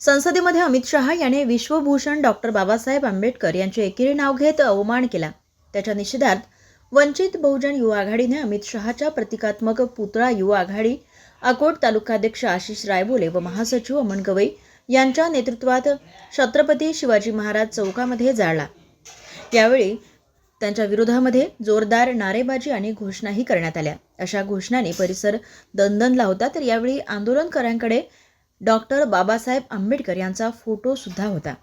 संसदेमध्ये अमित शहा याने विश्वभूषण डॉक्टर बाबासाहेब आंबेडकर यांचे एकेरी नाव घेत अवमान केला. त्याच्या निषेधार्थ वंचित बहुजन युवा आघाडीने अमित शहाच्या प्रतिकात्मक पुतळा युवा आघाडी अकोट तालुकाध्यक्ष आशिष रायबोले व महासचिव अमन गवई यांच्या नेतृत्वात छत्रपती शिवाजी महाराज चौकामध्ये जाळला. यावेळी त्यांच्या विरोधामध्ये जोरदार नारेबाजी आणि घोषणाही करण्यात आल्या. अशा घोषणांनी परिसर दणदणला होता तर यावेळी आंदोलनकरांकडे डॉक्टर बाबासाहेब आंबेडकर यांचा फोटो सुद्धा होता.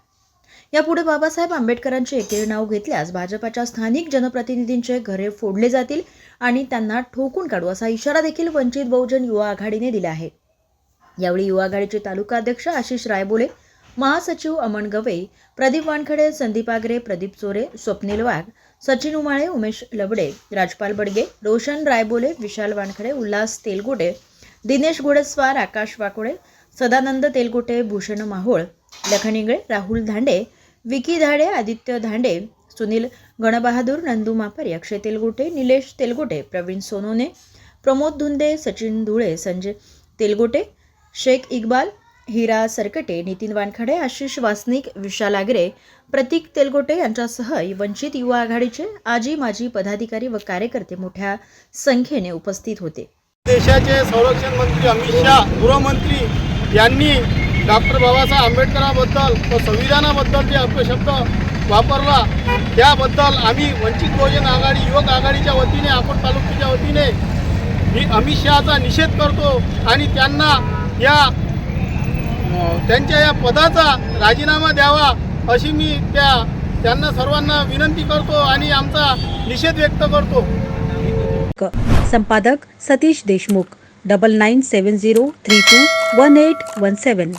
यापुढे बाबासाहेब आंबेडकरांचे एकेरी नाव घेतल्यास भाजपाच्या स्थानिक जनप्रतिनिधींचे घरे फोडले जातील आणि त्यांना ठोकून काढू असा इशारा देखील वंचित बहुजन युवा आघाडीने दिला आहे. यावेळी युवा आघाडीचे तालुका अध्यक्ष आशिष रायबोले महासचिव अमन गवई प्रदीप वानखडे संदीप आगरे प्रदीप चोरे स्वप्नील वाघ सचिन उमाळे उमेश लबडे राजपाल बडगे रोशन रायबोले विशाल वानखडे उल्हास तेलगुडे दिनेश घोडेस्वार आकाश वाकोडे सदानंद तेलगोटे भूषण माहोळ लखनिंगळे राहुल धांडे विकी धाडे आदित्य धांडे सुनील गणबहादूर नंदू मापर अक्षय तेलगोटे निलेश तेलगोटे प्रवीण सोनोने प्रमोद धुंदे सचिन धुळे संजय तेलगोटे शेख इक्बाल हिरा सरकटे नितीन वानखडे आशिष वासनिक विशाल आगरे प्रतीक तेलगोटे यांच्यासह वंचित युवा आघाडीचे आजी माजी पदाधिकारी व कार्यकर्ते मोठ्या संख्येने उपस्थित होते. देशाचे संरक्षण मंत्री अमित शहा गृहमंत्री यांनी डॉक्टर बाबासाहेब आंबेडकराबद्दल व संविधानाबद्दल जे अपशब्द वापरला त्याबद्दल आम्ही वंचित बहुजन आघाडी युवक आघाडीच्या वतीने आपण तालुक्याच्या वतीने मी अमित शहाचा निषेध करतो आणि त्यांना या त्यांच्या या पदाचा राजीनामा द्यावा अशी मी त्या त्यांना सर्वांना विनंती करतो आणि आमचा निषेध व्यक्त करतो. संपादक Satish Deshmukh. double nine seven zero three two one eight one seven.